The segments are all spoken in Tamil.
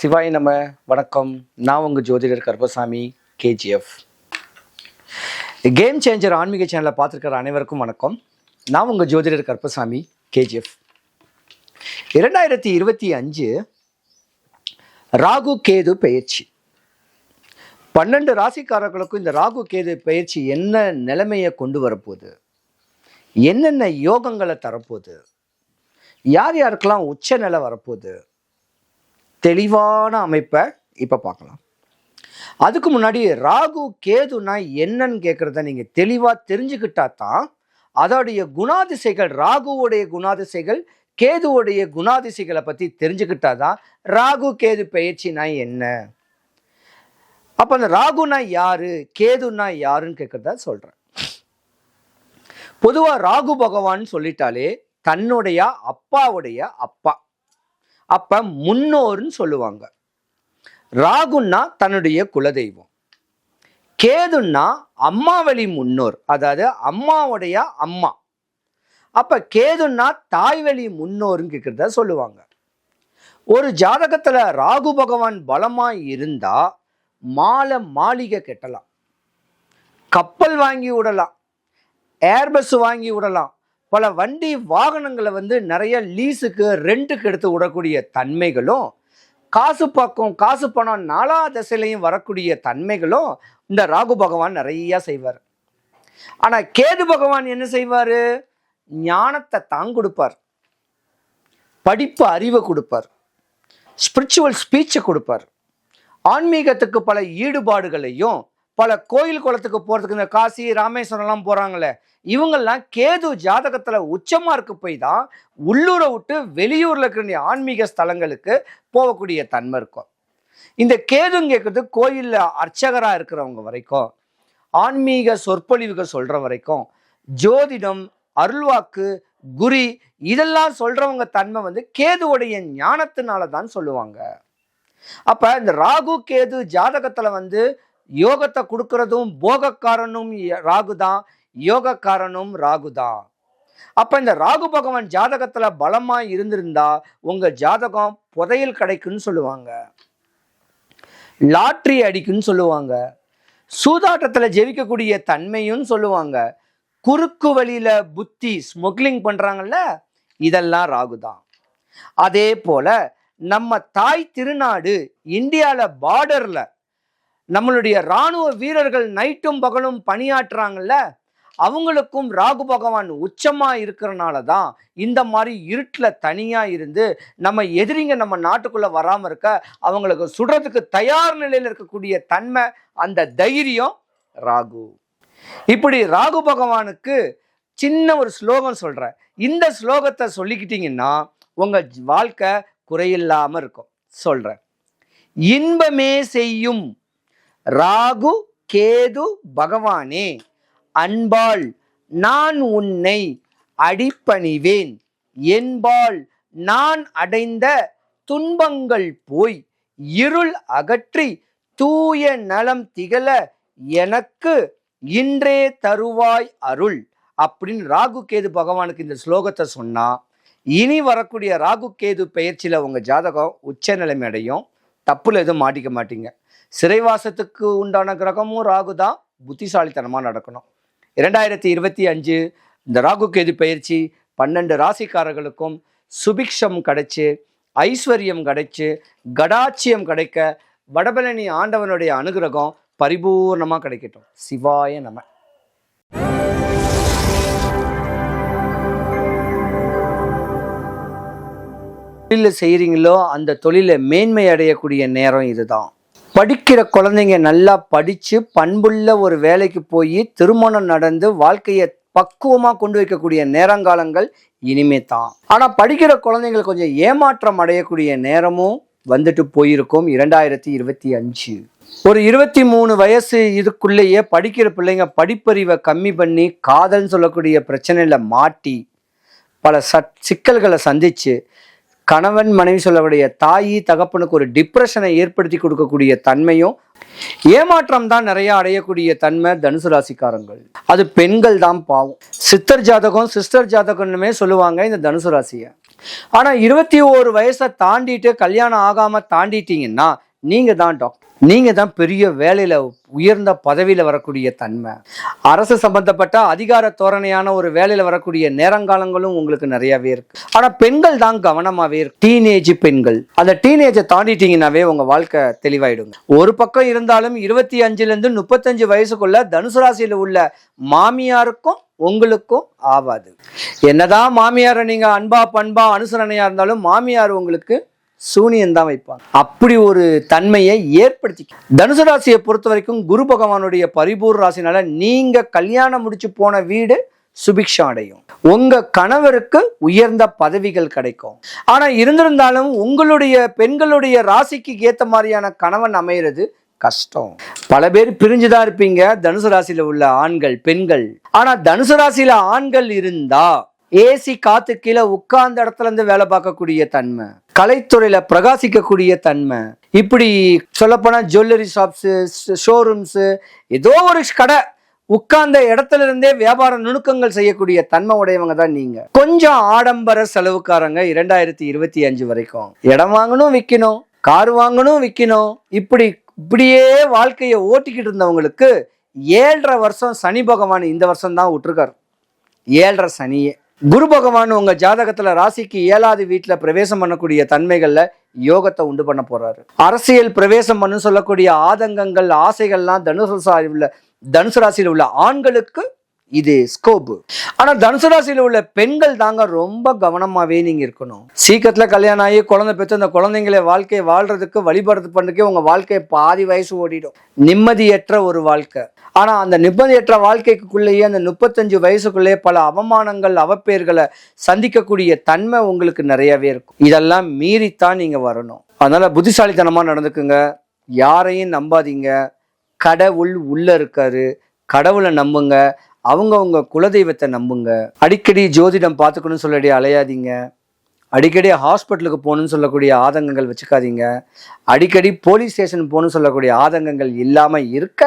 சிவாய் நம்ம வணக்கம். நான் உங்கள் ஜோதிடர் கருப்பசாமி கேஜிஎஃப் கேம் சேஞ்சர் ஆன்மீக சேனலை பார்த்துருக்கிற அனைவருக்கும் வணக்கம். நான் உங்கள் ஜோதிடர் கருப்பசாமி கேஜிஎஃப் இரண்டாயிரத்தி இருபத்தி அஞ்சு ராகு கேது பயிற்சி பன்னெண்டு ராசிக்காரர்களுக்கும் இந்த ராகு கேது பயிற்சி என்ன நிலைமையை கொண்டு வரப்போகுது? என்னென்ன யோகங்களை தரப்போகுது? யார் யாருக்கெல்லாம் உச்ச நிலை வரப்போகுது? தெளிவான அமைப்பை இப்போ பார்க்கலாம். அதுக்கு முன்னாடி ராகு கேதுனா என்னன்னு கேட்குறத நீங்கள் தெளிவாக தெரிஞ்சுக்கிட்டா தான் அதோடைய குணாதிசைகள் ராகுவுடைய குணாதிசைகள் கேதுவுடைய குணாதிசைகளை பற்றி தெரிஞ்சுக்கிட்டா தான் ராகு கேது பயிற்சினா என்ன? அப்போ அந்த ராகுனா யாரு கேதுனா யாருன்னு கேட்குறதா சொல்கிறேன் பொதுவாக ராகு பகவான் சொல்லிட்டாலே தன்னுடைய அப்பாவுடைய அப்பா. அப்ப முன்னோர்னு சொல்லுவாங்க. ராகுன்னா தன்னுடைய குலதெய்வம். கேதுன்னா அம்மாவழி முன்னோர் அதாவது அம்மாவுடைய அம்மா. அப்ப கேதுன்னா தாய்வழி முன்னோர்னு கேட்கிறத சொல்லுவாங்க. ஒரு ஜாதகத்துல ராகு பகவான் பலமா இருந்தா மாலை மாளிகை கட்டலாம். கப்பல் வாங்கி விடலாம். ஏர்பஸ் வாங்கி விடலாம். பல வண்டி வாகனங்களை வந்து நிறைய லீஸுக்கு ரெண்ட்டுக்கு எடுத்து விடக்கூடிய தன்மைகளும் காசு பக்கம் காசு பணம் நாலா திசையிலையும் வரக்கூடிய தன்மைகளும் இந்த ராகு பகவான் நிறையா செய்வார். ஆனால் கேது பகவான் என்ன செய்வார்? ஞானத்தை தான் கொடுப்பார். படிப்பு அறிவை கொடுப்பார். ஸ்பிரிச்சுவல் ஸ்பீச்சை கொடுப்பார். ஆன்மீகத்துக்கு பல ஈடுபாடுகளையும் பல கோயில் குளத்துக்கு போகிறதுக்கு இந்த காசி ராமேஸ்வரம்லாம் போகிறாங்களே இவங்கெல்லாம் கேது ஜாதகத்தில் உச்சமாக இருக்க போய் தான் உள்ளூரை விட்டு வெளியூரில் இருக்கிற ஆன்மீக ஸ்தலங்களுக்கு போகக்கூடிய தன்மை இருக்கும். இந்த கேதுன்னு கேட்குறது கோயிலில் அர்ச்சகராக இருக்கிறவங்க வரைக்கும் ஆன்மீக சொற்பொழிவுகள் சொல்கிற வரைக்கும் ஜோதிடம் அருள்வாக்கு குரி இதெல்லாம் சொல்கிறவங்க தன்மை வந்து கேதுவுடைய ஞானத்தினால தான் சொல்லுவாங்க. அப்போ இந்த ராகு கேது ஜாதகத்தில் வந்து யோகத்தை கொடுக்கறதும் போகக்காரனும் ராகு தான் யோகக்காரனும் ராகு தான் அப்ப இந்த ராகு பகவான் ஜாதகத்துல பலமா இருந்திருந்தா உங்க ஜாதகம் புதையல் கிடைக்குன்னு சொல்லுவாங்க. லாட்ரி அடிக்குன்னு சொல்லுவாங்க. சூதாட்டத்துல ஜெயிக்கக்கூடிய தன்மையும் சொல்லுவாங்க. குறுக்கு வழியில புத்தி ஸ்மக்லிங் பண்றாங்கல்ல இதெல்லாம் ராகு தான் அதே போல நம்ம தாய் திருநாடு இந்தியால பார்டர்ல நம்மளுடைய இராணுவ வீரர்கள் நைட்டும் பகலும் பணியாற்றுறாங்கல்ல அவங்களுக்கும் ராகு பகவான் உச்சமாக இருக்கிறனால தான் இந்த மாதிரி இருட்டில் தனியாக இருந்து நம்ம எதிரிங்க நம்ம நாட்டுக்குள்ளே வராமல் இருக்க அவங்களுக்கு சுடுறதுக்கு தயார் நிலையில் இருக்கக்கூடிய தன்மை அந்த தைரியம் ராகு. இப்படி ராகு பகவானுக்கு சின்ன ஒரு ஸ்லோகம் சொல்கிறேன் இந்த ஸ்லோகத்தை சொல்லிக்கிட்டிங்கன்னா உங்கள் வாழ்க்கை குறையில்லாமல் இருக்கும். சொல்கிறேன் இன்பமே செய்யும் ராகு கேது பகவானே அன்பாள் நான் உன்னை அடிப்பணிவேன். என்பால் நான் அடைந்த துன்பங்கள் போய் இருள் அகற்றி தூய நலம் திகழ எனக்கு இன்றே தருவாய் அருள். அப்படின்னு ராகு கேது பகவானுக்கு இந்த ஸ்லோகத்தை சொன்னா இனி வரக்கூடிய ராகு கேது பெயர்ச்சியில் உங்கள் ஜாதகம் உச்ச நிலைமை அடையும். தப்புல எதுவும் மாட்டிக்க மாட்டீங்க. சிறைவாசத்துக்கு உண்டான கிரகமும் ராகு தான் புத்திசாலித்தனமாக நடக்கணும். இரண்டாயிரத்தி இருபத்தி அஞ்சு இந்த ராகு கேது பயிற்சி பன்னெண்டு ராசிக்காரர்களுக்கும் சுபிக்ஷம் கிடைச்சு ஐஸ்வர்யம் கிடைச்சு கடாட்சியம் கிடைக்க வடபழனி ஆண்டவனுடைய அனுகிரகம் பரிபூர்ணமாக கிடைக்கட்டும். சிவாய நம. தொழிலில் செய்கிறீங்களோ அந்த தொழிலை மேன்மை அடையக்கூடிய நேரம் இதுதான். படிக்கிற குழந்தைங்க நல்லா படித்து பண்புள்ள ஒரு வேலைக்கு போய் திருமணம் நடந்து வாழ்க்கையை பக்குவமாக கொண்டு வைக்கக்கூடிய நேரங்காலங்கள் இனிமே தான் ஆனால் படிக்கிற குழந்தைங்கள் கொஞ்சம் ஏமாற்றம் அடையக்கூடிய நேரமும் வந்துட்டு போயிருக்கும் இரண்டாயிரத்தி இருபத்தி அஞ்சு. ஒரு இருபத்தி மூணு வயசு இதுக்குள்ளேயே படிக்கிற பிள்ளைங்க படிப்பறிவை கம்மி பண்ணி காதல்னு சொல்லக்கூடிய பிரச்சனையில் மாட்டி பல ச சிக்கல்களை சந்தித்து கணவன் மனைவி சொல்லக்கூடிய தாயி தகப்பனுக்கு ஒரு டிப்ரெஷனை ஏற்படுத்தி கொடுக்கக்கூடிய தன்மையும் ஏமாற்றம் தான் நிறைய அடையக்கூடிய தன்மை தனுசு ராசிக்காரங்கள். அது பெண்கள் தான் பாவம். சித்தர் ஜாதகம் சிஸ்டர் ஜாதகம்னுமே சொல்லுவாங்க இந்த தனுசு ராசியை. ஆனா இருபத்தி ஓரு வயசை தாண்டிட்டு கல்யாணம் ஆகாம தாண்டிட்டீங்கன்னா நீங்கள் தான் டாக்டர் நீங்கள் தான் பெரிய வேலையில் உயர்ந்த பதவியில் வரக்கூடிய தன்மை. அரசு சம்பந்தப்பட்ட அதிகார தோரணையான ஒரு வேலையில் வரக்கூடிய நேரங்காலங்களும் உங்களுக்கு நிறையாவே இருக்கு. ஆனால் பெண்கள் தான் கவனமாகவே இருக்கு. டீனேஜ் பெண்கள். அந்த டீனேஜை தாண்டிட்டீங்கன்னாவே உங்கள் வாழ்க்கை தெளிவாயிடுங்க. ஒரு பக்கம் இருந்தாலும் இருபத்தி அஞ்சுலேருந்து முப்பத்தஞ்சு வயசுக்குள்ள தனுசு ராசியில் உள்ள மாமியாருக்கும் உங்களுக்கும் ஆவாது. என்னதான் மாமியாரை நீங்கள் அன்பா பண்பா அனுசரணையாக இருந்தாலும் மாமியார் உங்களுக்கு சூனியம் தான் வைப்பாங்க. அப்படி ஒரு தன்மையை ஏற்படுத்தி தனுசு ராசியை பொறுத்த வரைக்கும் குரு பகவானுடைய பரிபூர் ராசினால நீங்க கல்யாணம் முடிச்சு போன வீடு சுபிக்ஷம் அடையும். உங்க கணவருக்கு உயர்ந்த பதவிகள் கிடைக்கும். ஆனா இருந்திருந்தாலும் உங்களுடைய பெண்களுடைய ராசிக்கு ஏத்த மாதிரியான கணவன் அமையிறது கஷ்டம். பல பேர் பிரிஞ்சுதான் இருப்பீங்க. தனுசு ராசியில உள்ள ஆண்கள் பெண்கள். ஆனா தனுசு ராசியில ஆண்கள் இருந்தா ஏசி காத்து கீழே உட்கார்ந்த இடத்துல இருந்து வேலை பார்க்கக்கூடிய தன்மை. கலைத்துறையில பிரகாசிக்கக்கூடிய தன்மை. இப்படி சொல்லப்போனா ஜுவல்லரி ஷாப்ஸு ஷோரூம்ஸு ஏதோ ஒரு கடை உட்கார்ந்த இடத்துல இருந்தே வியாபார நுணுக்கங்கள் செய்யக்கூடிய தன்மை உடையவங்க தான் நீங்க. கொஞ்சம் ஆடம்பர செலவுக்காரங்க இரண்டாயிரத்தி இருபத்தி அஞ்சு வரைக்கும். இடம் வாங்கணும் விற்கணும் கார் வாங்கணும் விற்கணும் இப்படி இப்படியே வாழ்க்கையை ஓட்டிக்கிட்டு இருந்தவங்களுக்கு ஏழரை வருஷம் சனி பகவான் இந்த வருஷம் தான் விட்டுருக்காரு. ஏழரை சனியே. குரு பகவான் உங்க ஜாதகத்துல ராசிக்கு ஏழாவது வீட்டுல பிரவேசம் பண்ணக்கூடிய தன்மைகள்ல யோகத்தை உண்டு பண்ண போறாரு. அரசியல் பிரவேசம் பண்ணு சொல்லக்கூடிய ஆதங்கங்கள் ஆசைகள்லாம் தனுசு உள்ள தனுசு ராசியில் உள்ள ஆண்களுக்கு இது ஸ்கோப் ஆனா தனுசு ராசியில உள்ள பெண்கள் தாங்க ரொம்ப கவனமாவே நீங்க இருக்கணும். சீக்கிரத்துல கல்யாணம் ஆகி குழந்தை பெற்று அந்த குழந்தைங்களை வாழ்க்கையை வாழ்றதுக்கு வழிபடுறது பண்ணுறதுக்கே உங்க வாழ்க்கையை பாதி வயசு ஓடிடும். நிம்மதியற்ற ஒரு வாழ்க்கை. ஆனால் அந்த நிம்மதியற்ற வாழ்க்கைக்குள்ளேயே அந்த முப்பத்தஞ்சு வயசுக்குள்ளேயே பல அவமானங்கள் அவப்பேர்களை சந்திக்கக்கூடிய தன்மை உங்களுக்கு நிறையவே இருக்கும். இதெல்லாம் மீறித்தான் நீங்கள் வரணும். அதனால் புத்திசாலித்தனமாக நடந்துக்குங்க. யாரையும் நம்பாதீங்க. கடவுள் உள்ளே இருக்காரு. கடவுளை நம்புங்க. அவங்கவுங்க குலதெய்வத்தை நம்புங்க. அடிக்கடி ஜோதிடம் பார்த்துக்கணும்னு சொல்லி அலையாதீங்க. அடிக்கடி ஹாஸ்பிட்டலுக்கு போகணும்னு சொல்லக்கூடிய ஆதங்கங்கள் வச்சுக்காதீங்க. அடிக்கடி போலீஸ் ஸ்டேஷன் போகணும்னு சொல்லக்கூடிய ஆதங்கங்கள் இல்லாமல் இருக்க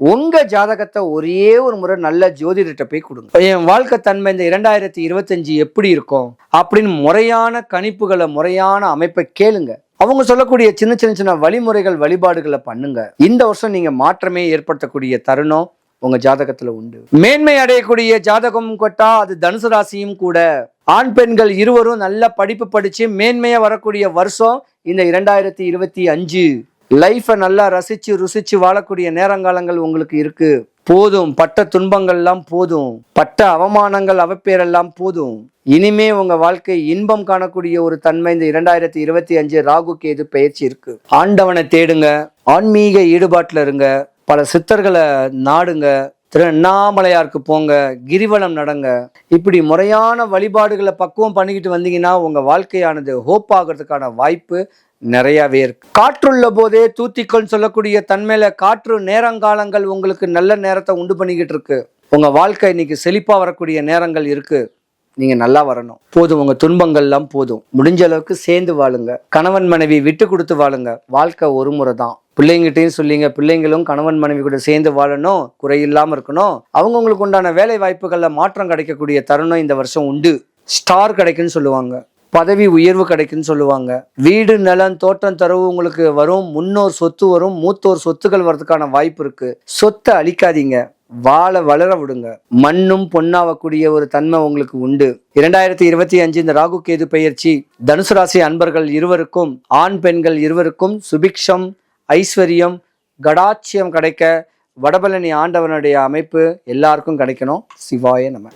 உங்க ஜாதகத்தை ஒரே ஒரு முறை நல்ல ஜோதிடர்கிட்ட போய் கொடுங்க. என் வாழ்க்கை தன்மை இந்த இரண்டாயிரத்தி இருபத்தஞ்சு எப்படி இருக்கும்? அப்படின்னு முறையான கணிப்புகளை முறையான அமைப்பை கேளுங்க. அவங்க சொல்லக்கூடிய சின்ன சின்ன சின்ன வழிமுறைகள் வழிபாடுகளை பண்ணுங்க. இந்த வருஷம் நீங்க மாற்றமே ஏற்படுத்தக்கூடிய தருணம் உங்க ஜாதகத்துல உண்டு. மேன்மை அடையக்கூடிய ஜாதகம் கொட்டா அது தனுசு ராசியும் கூட. ஆண் பெண்கள் இருவரும் நல்ல படிப்பு படிச்சு மேன்மையா வரக்கூடிய வருஷம் இந்த இரண்டாயிரத்தி இருபத்தி அஞ்சு. லைஃப்பை நல்லா ரசித்து ருசித்து வாழக்கூடிய நேரங்காலங்கள் உங்களுக்கு இருக்குது போதும். பட்ட துன்பங்கள்லாம் போதும். பட்ட அவமானங்கள் அவப்பேரெல்லாம் போதும். இனிமே உங்க வாழ்க்கை இன்பம் காணக்கூடிய ஒரு தன்மை இந்த இரண்டாயிரத்தி இருபத்தி அஞ்சு ராகு கேது பயிற்சி இருக்கு. ஆண்டவனை தேடுங்க. ஆன்மீக ஈடுபாட்டில் இருங்க. பல சித்தர்களை நாடுங்க. திருவண்ணாமலையாருக்கு போங்க. கிரிவலம் நடங்க. இப்படி முறையான வழிபாடுகளை பக்குவம் பண்ணிக்கிட்டு வந்தீங்கன்னா உங்க வாழ்க்கையானது ஹோப் ஆகிறதுக்கான வாய்ப்பு நிறையவே இருக்கு. காற்றுள்ள போதே தூத்திக்கொள் சொல்லக்கூடிய தன்மையில காற்று நேரங்காலங்கள் உங்களுக்கு நல்ல நேரத்தை உண்டு பண்ணிக்கிட்டு இருக்கு. உங்க வாழ்க்கை இன்னைக்கு செழிப்பா வரக்கூடிய நேரங்கள் இருக்கு. நீங்க நல்லா வரணும். போதும் உங்க துன்பங்கள்லாம் போதும். முடிஞ்ச அளவுக்கு சேர்ந்து வாழுங்க. கணவன் மனைவி விட்டு கொடுத்து வாழுங்க. வாழ்க்கை ஒரு முறை தான். பிள்ளைங்கிட்டையும் சொல்லிங்க பிள்ளைங்களும் கணவன் மனைவி கூட சேர்ந்து வாழணும். குறையில்லாம இருக்கணும். அவங்கவுங்களுக்கு உண்டான வேலை வாய்ப்புகள்ல மாற்றம் கிடைக்கக்கூடிய தருணம் இந்த வருஷம் உண்டு. ஸ்டார் கிடைக்குன்னு சொல்லுவாங்க. பதவி உயர்வு கிடைக்குன்னு சொல்லுவாங்க. வீடு நிலம் தோட்டம் தரவு உங்களுக்கு வரும். முன்னோர் சொத்து வரும். மூத்தோர் சொத்துக்கள் வர்றதுக்கான வாய்ப்பு இருக்கு. சொத்தை அழிக்காதீங்க. வாழ வளர விடுங்க. மண்ணும் பொன்னாவக்கூடிய ஒரு தன்மை உங்களுக்கு உண்டு. இரண்டாயிரத்தி இருபத்தி அஞ்சு இந்த ராகு கேது பயிற்சி தனுசு ராசி அன்பர்கள் இருவருக்கும் ஆண் பெண்கள் இருவருக்கும் சுபிக்ஷம் ஐஸ்வர்யம் கடாட்சியம் கிடைக்க வடபழனி ஆண்டவனுடைய அமைப்பு எல்லாருக்கும் கிடைக்கணும். சிவாய நம்ம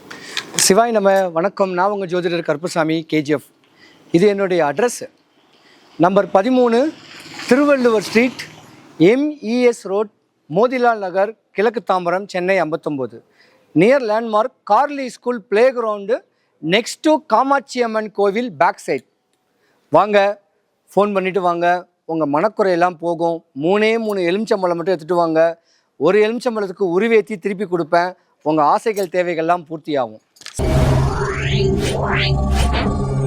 சிவாய் நம்ம வணக்கம். நான் உங்கள் ஜோதிடர் கருப்பசாமி கேஜிஎஃப் இது என்னுடைய அட்ரஸ் நம்பர் பதிமூணு Thiruvalluvar street MES road Motilal Nagar கிழக்கு தாம்பரம் சென்னை ஐம்பத்தொம்போது. Near landmark garlic school play ground next to Kamakshi Amman கோவில் பேக் சைட் வாங்க ஃபோன் பண்ணிவிட்டு வாங்க. உங்கள் மனக்குறையெல்லாம் போகும். மூணே மூணு எலுமிச்சம்பழம் மட்டும் எடுத்துகிட்டு வாங்க. ஒரு எலுமிச்சம்பழத்துக்கு உருவேற்றி திருப்பி கொடுப்பேன். உங்கள் ஆசைகள் தேவைகள்லாம் பூர்த்தியாகும்.